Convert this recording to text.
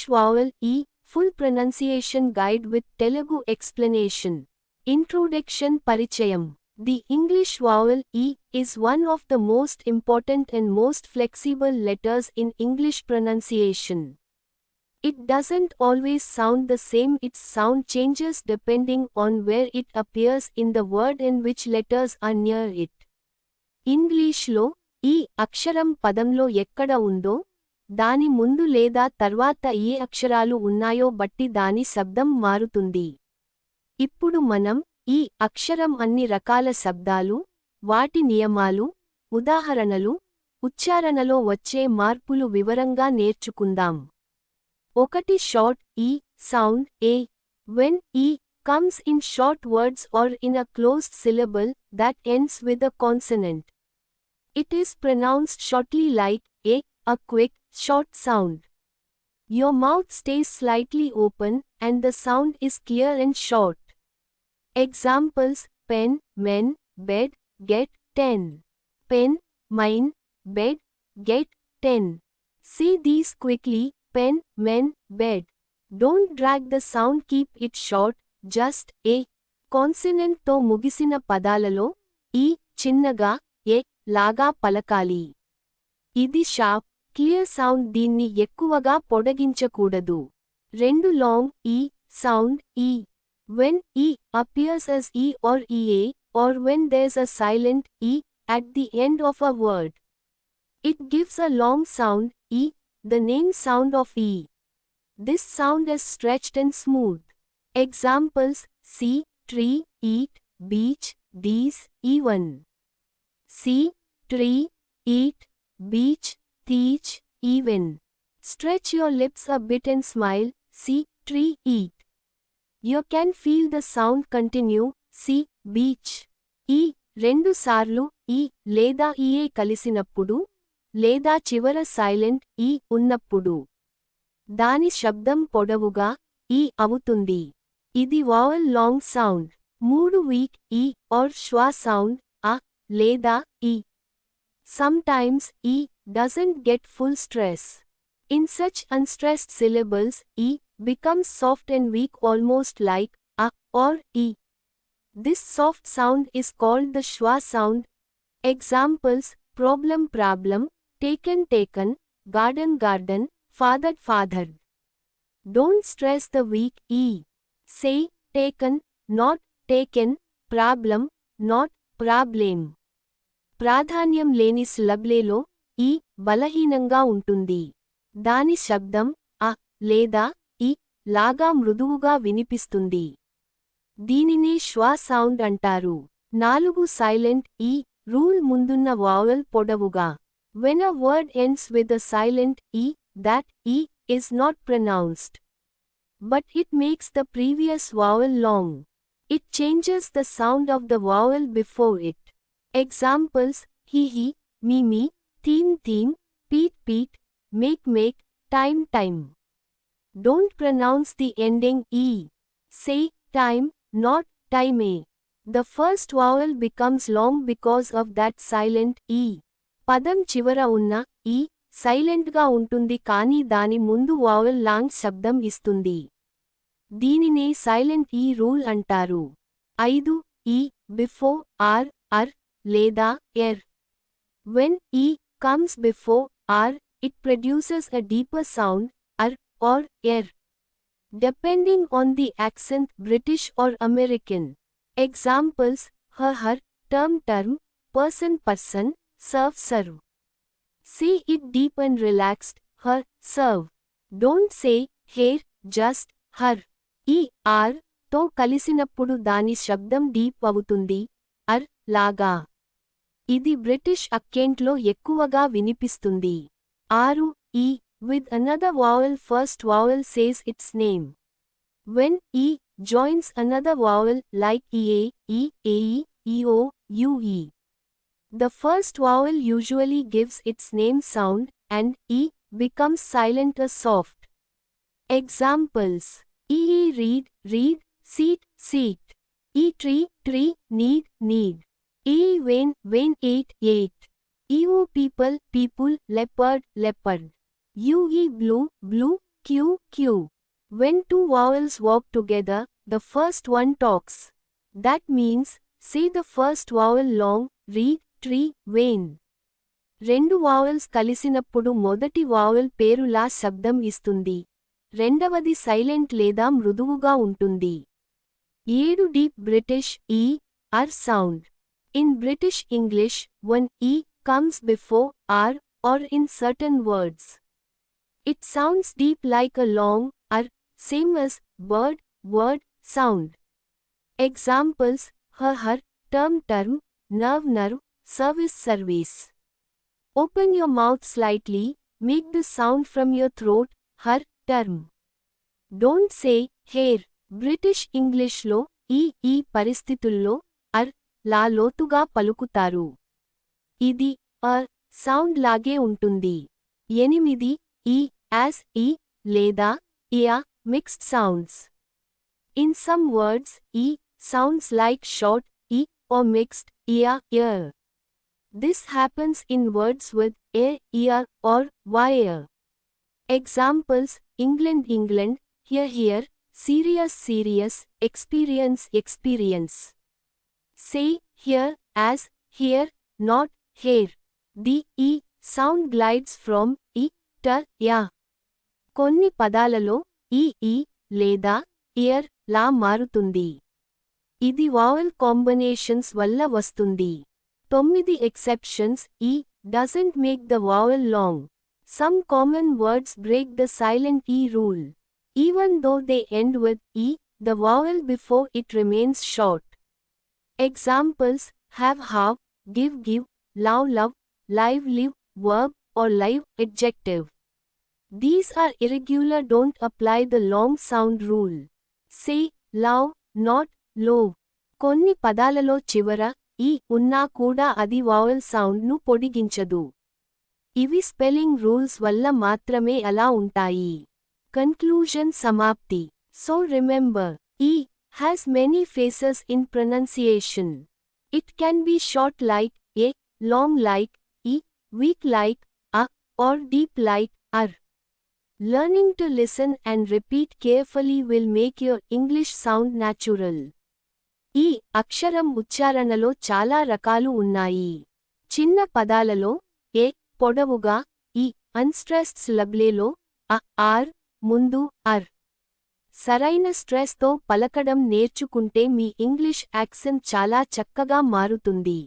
English vowel E, full pronunciation guide with Telugu explanation. Introduction Parichayam. The English vowel E is one of the most important and most flexible letters in English pronunciation. It doesn't always sound the same, its sound changes depending on where it appears in the word and which letters are near it. ఇంగ్లీష్లో ఈ అక్షరం పదంలో ఎక్కడ ఉందో దాని ముందు లేదా తర్వాత ఏ అక్షరాలు ఉన్నాయో బట్టి దాని శబ్దం మారుతుంది ఇప్పుడు మనం ఈ అక్షరం అన్ని రకాల శబ్దాలు వాటి నియమాలు ఉదాహరణలు ఉచ్చారణలో వచ్చే మార్పులు వివరంగా నేర్చుకుందాం ఒకటి short E sound A when E comes in short words or in a closed syllable that ends with a consonant. It is pronounced shortly like a, a quick, short sound. Your mouth stays slightly open and the sound is clear and short. Examples pen, men, bed, get, ten. Pen, mine, bed, get, ten. See these quickly pen, men, bed. Don't drag the sound, keep it short, just a. కాన్సినెంట్ తో ముగిసిన పదాలలో ఈ చిన్నగా ఏ లాగా పలకాలి ఇది sharp clear sound దీన్ని ఎక్కువగా పొడగించకూడదు రెండు లాంగ్ ఈ sound E when E appears as E R EA R when there's a silent E at the end of a word. It gives a long sound, E, the name sound of E. This sound is stretched and smooth. Examples see, tree, eat, beach, these, even. See, tree, eat, beach, teach, even. Stretch your lips a bit and smile, see, tree, eat. You can feel the sound continue, see, beach. E, రెండు సార్లు ఈ లేదా EA కలిసినప్పుడు లేదా చివర silent ఈ ఉన్నప్పుడు దాని శబ్దం పొడవుగా ఈ అవుతుంది ఇది వావల్ లాంగ్ సౌండ్ మూడు weak E or schwa sound అ లేదా E Sometimes E doesn't get full stress. In such unstressed syllables, E becomes soft and weak almost like A or E. This soft sound is called the Schwa sound. Examples problem problem, taken taken, garden garden, fathered fathered. Don't stress the weak E. Say taken, not taken, problem, not problem. ప్రాధాన్యం లేని స్లబ్లేలో ఈ బలహీనంగా ఉంటుంది దాని శబ్దం అ లేదా ఇ లాగా మృదువుగా వినిపిస్తుంది దీనినే శ్వా సౌండ్ అంటారు నాలుగు సైలెంట్ ఈ రూల్ ముందున్న వావెల్ పొడవుగా when a word ends with a silent E that E is not pronounced. But it makes the previous vowel long. It changes the sound of the vowel before it. Examples he he me me theme theme Pete Pete make make time time don't pronounce the ending E say time not time a the first vowel becomes long because of that silent E పదం చివర ఉన్న ఈ సైలెంట్గా ఉంటుంది కానీ దాని ముందు vowel long శబ్దం ఇస్తుంది దీనినే సైలెంట్ ఈ రూల్ అంటారు ఐదు E before R er లేదా er when E comes before R it produces a deeper sound ur R er depending on the accent British or American. Examples her her, term term, person person, serve serve. Say it deep and relaxed, her, serve. Don't say, here, just, her. E R తో కలిసినప్పుడు దాని శబ్దం deep అవుతుంది అర్ లాగా ఇది British అక్కెంట్లో ఎక్కువగా వినిపిస్తుంది ఆరు ఈ with another vowel first vowel says its name. When E joins another vowel like EA, E, AE, EO, UE. The first vowel usually gives its name sound, and E becomes silent or soft. Examples EE read, read, seat, seat. E tree, tree, need, need. E vein, vein, eight, eight. EO people, people, leopard, leopard. UE blue, blue, Q, Q. When two vowels walk together, the first one talks. That means, say the first vowel long, read, tree, vein. రెండు vowels కలిసినప్పుడు మొదటి vowel పేరులా శబ్దం ఇస్తుంది రెండవది silent లేదా మృదువుగా ఉంటుంది ఏడు deep British E er sound In British English when E comes before R R in certain words it sounds deep like a long ur same as bird word sound examples uh her term term nerve nerve service service Open your mouth slightly, make the sound from your throat, her term. Don't say, hair. British ఇంగ్లీష్లో ఈ ఈ పరిస్థితుల్లో అర్ లా లోతుగా పలుకుతారు. ఇది అ sound లాగే ఉంటుంది. ఎనిమిది ఈ యాస్ ఈ లేదా ఇయా mixed sounds. In some words E sounds like short E or mixed ఇయా య this happens in words with a ear or వాయ examples England England here here serious serious experience experience. Say, here, as, here, not, here. The e sound glides from e, to, ya. కొన్ని పదాలలో ఈ ఈ లేదా year లా మారుతుంది ఇది vowel combinations వల్ల వస్తుంది తొమ్మిది exceptions E doesn't make the vowel long some common words break the silent E rule even though they end with E the vowel before it remains short Examples have have give give love love live live verb or live adjective. These are irregular don't apply the long sound rule say love not love. కొన్ని పదాలలో చివర ఈ ఉన్నా కూడా అది vowel సౌండ్ను పొడిగించదు ఇవి spelling rules వల్ల మాత్రమే అలా ఉంటాయి కన్క్లూజన్ సమాప్తి so remember E has many faces in pronunciation. It can be short like a, long like e, weak like a, or deep like er learning to listen and repeat carefully will make your English sound natural. ఈ అక్షరం ఉచ్చారణలో చాలా రకాలు ఉన్నాయి చిన్న పదాలలో ఏ పొడవుగా E unstressed స్లబ్లేలో అ R ముందు అర్ సరైన స్ట్రెస్తో పలకడం నేర్చుకుంటే మీ ఇంగ్లీష్ యాక్సెంట్ చాలా చక్కగా మారుతుంది.